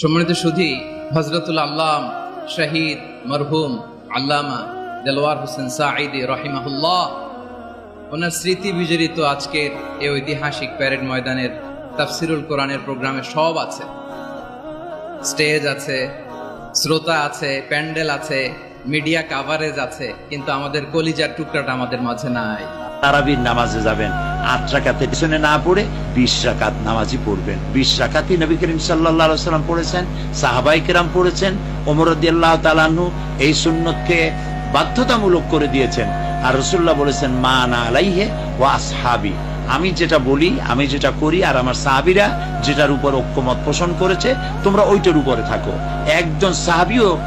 সম্মানিত সুধী হজরতুল আল্লাম শহীদ মরহুম আল্লামা দেলোয়ার হোসেন সাঈদি রহিমাহুল্লাহ। ওনার স্মৃতি বিজড়িত আজকের এই ঐতিহাসিক প্যারেড ময়দানের তাফসিরুল কোরআনের প্রোগ্রামে সব আছে। স্টেজ আছে শ্রোতা আছে, প্যান্ডেল আছে, মিডিয়া কাভারেজ আছে, কিন্তু আমাদের কলিজার টুকরাটা আমাদের মাঝে নাই। তারাবির নামাজে যাবেন, আট রাকাতের পিছনে না পড়ে বিশ রাকাত নামাজই পড়বেন। বিশ রাকাতই নবী করিম সাল্লাম পড়েছেন, সাহাবাই কেরাম পড়েছেন এই সুন্নতকে বাধ্যতামূলক করে দিয়েছেন। আর রসুল্লাহ বলেছেন, মা না আলাইহে ও আসহাবি। আমি যেটা বলি, আমি যেটা করি আর আমার সাহাবিরা যেটার উপর ঐক্যমত পোষণ করেছে, তোমরা ওইটার উপরে থাকো। একজন সাহাবিও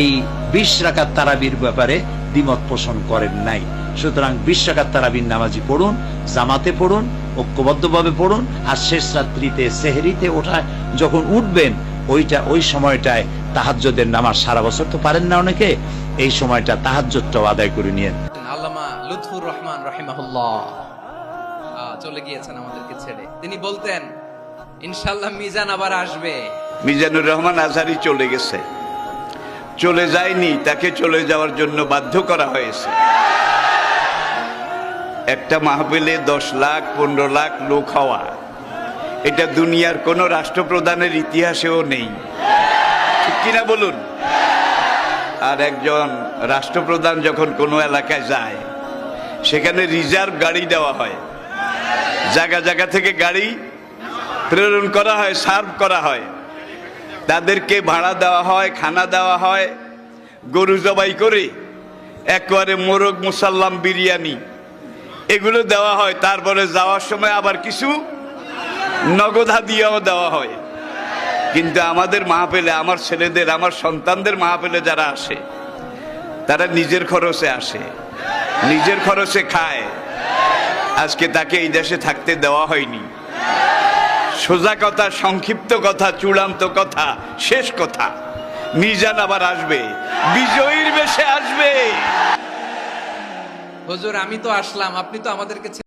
এই বিশ রাকাত তারাবির ব্যাপারে দ্বিমত পোষণ করেন নাই। সুতরাং বিশ রাকাত তারাবির নামাজি পড়ুন, জামাতে পড়ুন, ঐক্যবদ্ধভাবে পড়ুন আর শেষ রাত্রিতে, সেহরিতে ওঠা যখন উঠবেন, ওইটা, ওই সময়টায় তাহাজ্জদের নামাজ সারা বছর তো পারেন না অনেকে, এই সময়টা তাহাজ্জদটাও আদায় করে নিয়েন। আল্লামা লুৎফুর রহমান রহিমাহুল্লাহ। চলে গিয়েছেন আমাদেরকে ছেড়ে। তিনি বলতেন ইনশাল্লাহ মিজান আবার আসবে। মিজানুর রহমান আজহারি চলে গেছে। চলে যায়নি, তাকে চলে যাওয়ার জন্য বাধ্য করা হয়েছে। একটা মাহফিলে দশ লাখ, পনেরো লাখ লোক হওয়া, এটা দুনিয়ার কোনো রাষ্ট্রপ্রধানের ইতিহাসেও নেই। ঠিক কিনা বলুন? আর একজন রাষ্ট্রপ্রধান যখন কোনো এলাকায় যায়, সেখানে রিজার্ভ গাড়ি দেওয়া হয়। জায়গা জায়গা থেকে গাড়ি প্রেরণ করা হয়, সার্ভ করা হয়। তাদেরকে ভাড়া দেওয়া হয়, খানা দেওয়া হয়, গরু জবাই করে একবারে মোরগ মুসাল্লাম বিরিয়ানি। এগুলো দেওয়া হয়, তারপরে যাওয়ার সময় আবার কিছু নগদা দিয়েও দেওয়া হয়। কিন্তু আমাদের মাহফিলে, আমার ছেলেদের, আমার সন্তানদের মাহফিলে যারা আসে, তারা নিজের খরচে আসে, নিজের খরচে খায়। আজকে তাকে এই দেশে থাকতে দেওয়া হয়নি। সোজা কথা, সংক্ষিপ্ত কথা, চূড়ান্ত কথা, শেষ কথা। মিজান আবার আসবে। বিজয়ীর বেশে আসবে। হুজুর, আমি তো আসলাম, আপনি তো আমাদেরকে